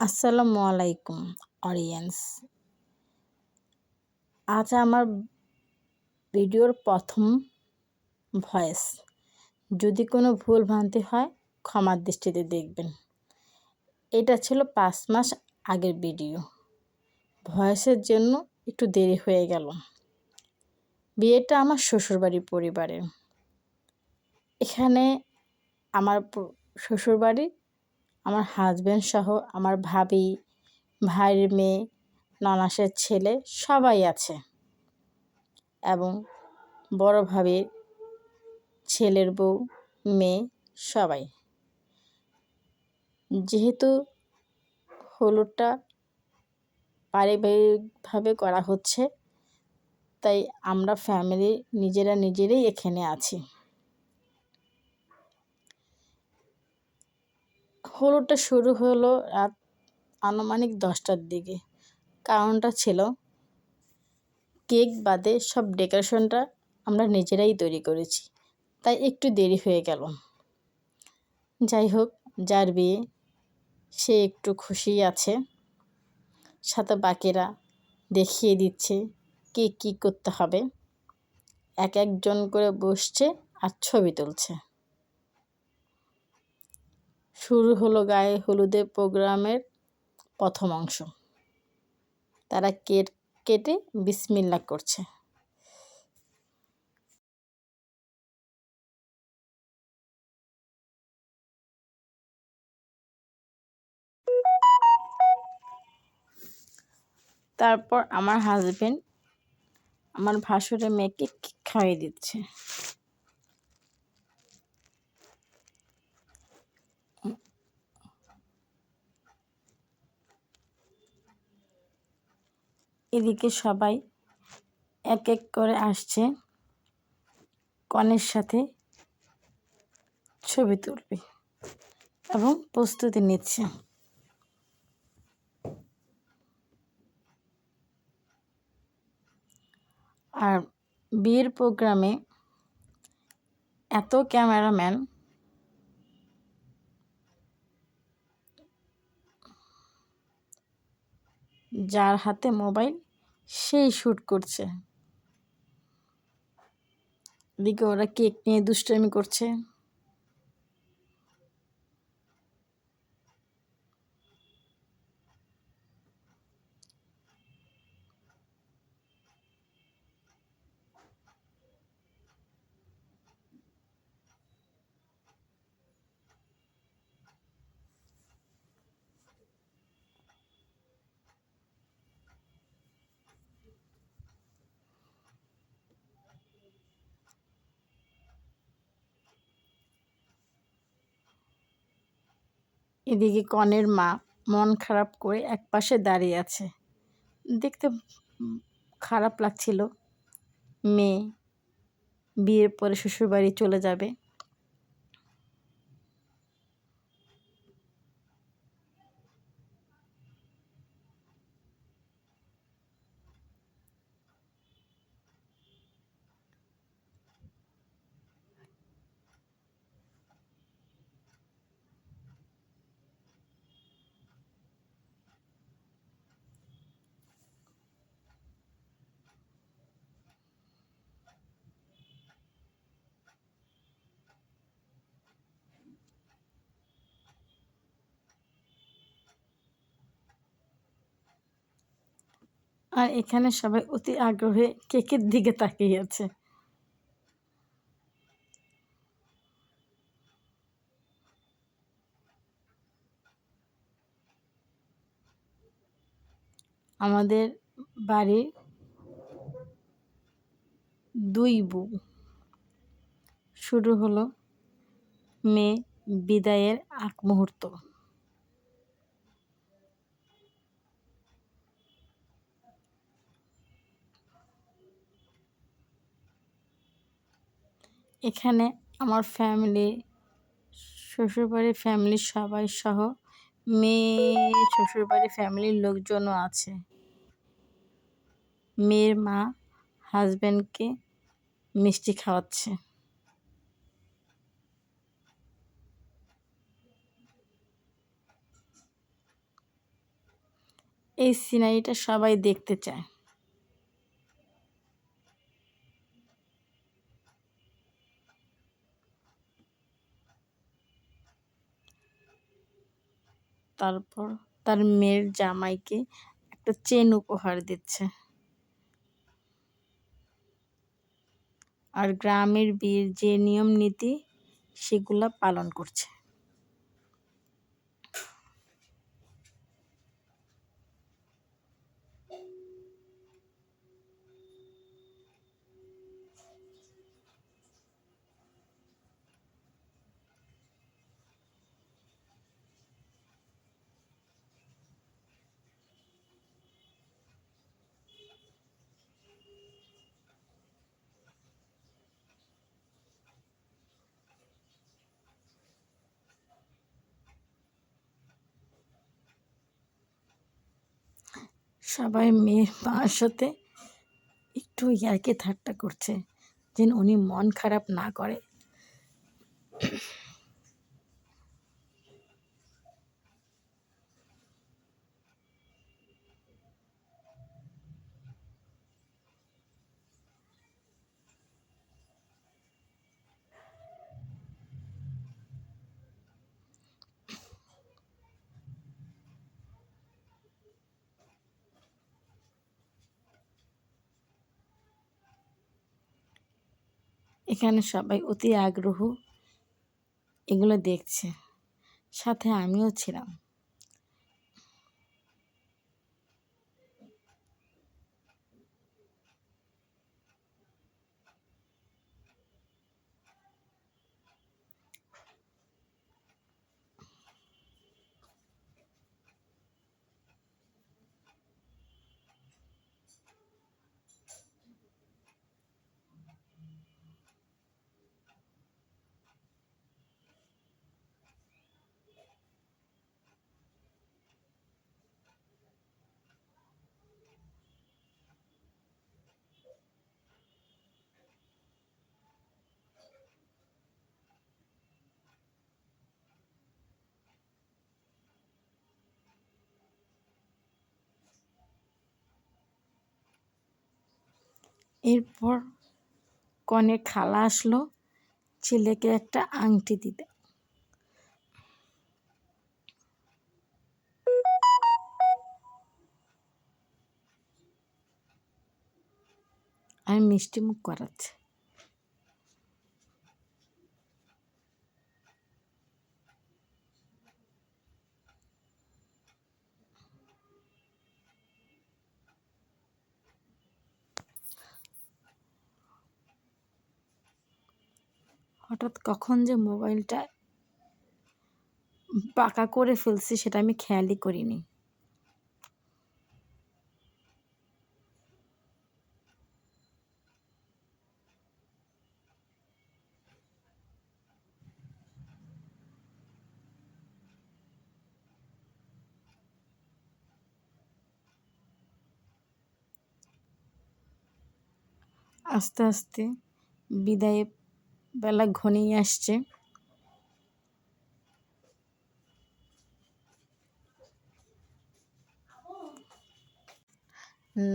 আসসালামু আলাইকুম অডিয়েন্স আজ আমার ভিডিওর প্রথম ভয়েস যদি কোনো ভুল ভ্রান্তি হয়, ক্ষমার দৃষ্টিতে দেখবেন। এটা ছিল পাঁচ মাস আগের ভিডিও ভয়েসের জন্য একটু দেরি হয়ে গেল। বিয়েটা আমার শ্বশুরবাড়ির পরিবারের। এখানে আমার শ্বশুরবাড়ি আমার হাজব্যান্ড সহ আমার ভাবি, ভাইয়ের মেয়ে, ননাসের ছেলে সবাই আছে। এবং বড় ভাবির ছেলের বউ, মেয়ে সবাই। যেহেতু হলুদটা পারিবারিকভাবে করা হচ্ছে, তাই আমরা ফ্যামিলি নিজেরা নিজেরাই এখানে আছি। হলুদটা শুরু হলো রাত আনুমানিক দশটার দিকে। কারণটা ছিল, কেক বাদে সব ডেকোরেশনটা আমরা নিজেরাই তৈরি করেছি, তাই একটু দেরি হয়ে গেল। যাই হোক, যার বিয়ে, সে একটু খুশি আছে। সাথে বাকিরা দেখিয়ে দিচ্ছে কে কী করতে হবে। এক একজন করে বসছে আর ছবি তুলছে। শুরু হলো গায়ে হলুদে প্রোগ্রামের প্রথম অংশ। তারা কেট, কেটে বিসমিল্লা করছে। তারপর আমার হাজবেন্ড আমার ভাসুরের মেয়েকে খাইয়ে দিচ্ছে। এদিকে সবাই এক এক করে আসছে। কনের সাথে ছবি তুলবে এবং প্রস্তুতি নিচ্ছে। আর বিয়ের প্রোগ্রামে এত ক্যামেরাম্যান যার হাতে মোবাইল সেই শ্যুট করছে। এদিকে ওরা কেক নিয়ে দুষ্টামি করছে। এদিকে কনের মা মন খারাপ করে এক পাশে দাঁড়িয়ে আছে। দেখতে খারাপ লাগছিল। মেয়ে বিয়ের পরে শ্বশুরবাড়ি চলে যাবে। আর এখানে সবাই অতি আগ্রহে কেকের দিকে তাকিয়ে আছে আমাদের বাড়ির দুই বউ। শুরু হলো মেয়ে বিদায়ের আগ মুহূর্ত। এখানে আমার ফ্যামিলি শ্বশুরবাড়ির ফ্যামিলির সবাই সহ মেয়ে, শ্বশুরবাড়ির ফ্যামিলির লোকজনও আছে। মেয়ের মা হাজব্যান্ডকে মিষ্টি খাওয়াচ্ছে। এই সিনারিটা সবাই দেখতে চায়। তারপর তার মেয়ের জামাইকে একটা চেন উপহার দিচ্ছে। আর গ্রামের বিয়ের যে নিয়ম নীতি, সেগুলা পালন করছে। সবাই মেয়ের মার সাথে একটু ইয়ার্কি ঠাট্টা করছে যেন উনি মন খারাপ না করে। এখানে সবাই অতি আগ্রহ এগুলো দেখছে। সাথে আমিও ছিলাম। এরপর কনে খালা আসলো ছেলেকে একটা আংটি দিতে। আমি মিষ্টি মুখ করাচ্ছে। হঠাৎ কখন যে মোবাইলটা পাকা করে ফেলছি সেটা আমি খেয়ালই করিনি। আস্তে আস্তে বিদায় বেলা ঘনিয়ে আসছে।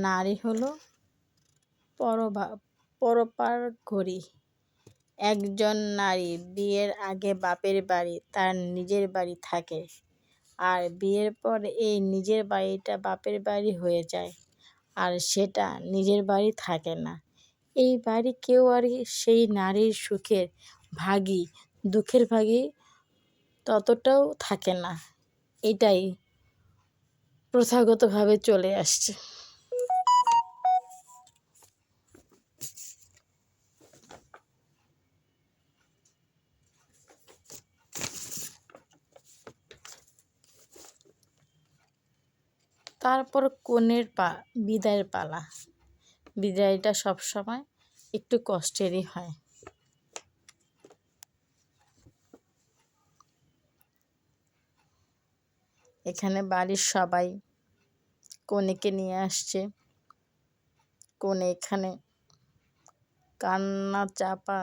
নারী হলো পরপার ঘড়ি। একজন নারী বিয়ের আগে বাপের বাড়ি, তার নিজের বাড়ি থাকে। আর বিয়ের পর এই নিজের বাড়িটা বাপের বাড়ি হয়ে যায়, আর সেটা নিজের বাড়ি থাকে না। এই বাড়ি কেউ আর সেই নারীর সুখের ভাগী দুঃখের ভাগী ততটাও থাকে না। এটাই প্রথাগতভাবে চলে আসছে। তারপর কনের পা, বিদায়ের পালা। বিদায়টা সবসময় একটু কষ্টেরই হয়। এখানে বাড়ির সবাই কনেকে নিয়ে আসছে। কনে এখানে কান্না চাপা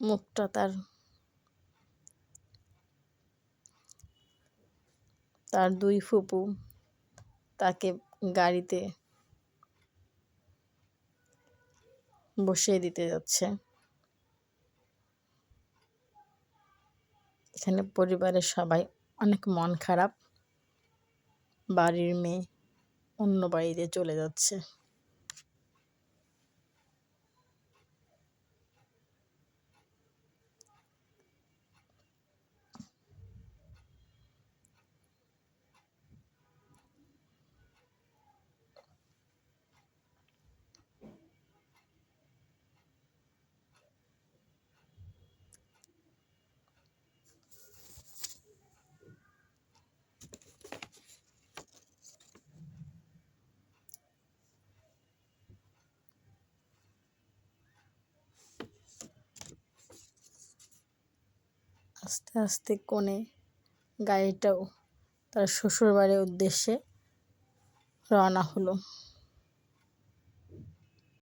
মুখটা তার তার দুই ফুপু তাকে গাড়িতে বসিয়ে দিতে যাচ্ছে। এখানে পরিবারের সবাই অনেক মন খারাপ। বাড়ির মেয়ে অন্য বাড়িতে চলে যাচ্ছে। আস্তে আস্তে কোণে গাড়িটাও তার শ্বশুরবাড়ির উদ্দেশ্যে রওনা হলো।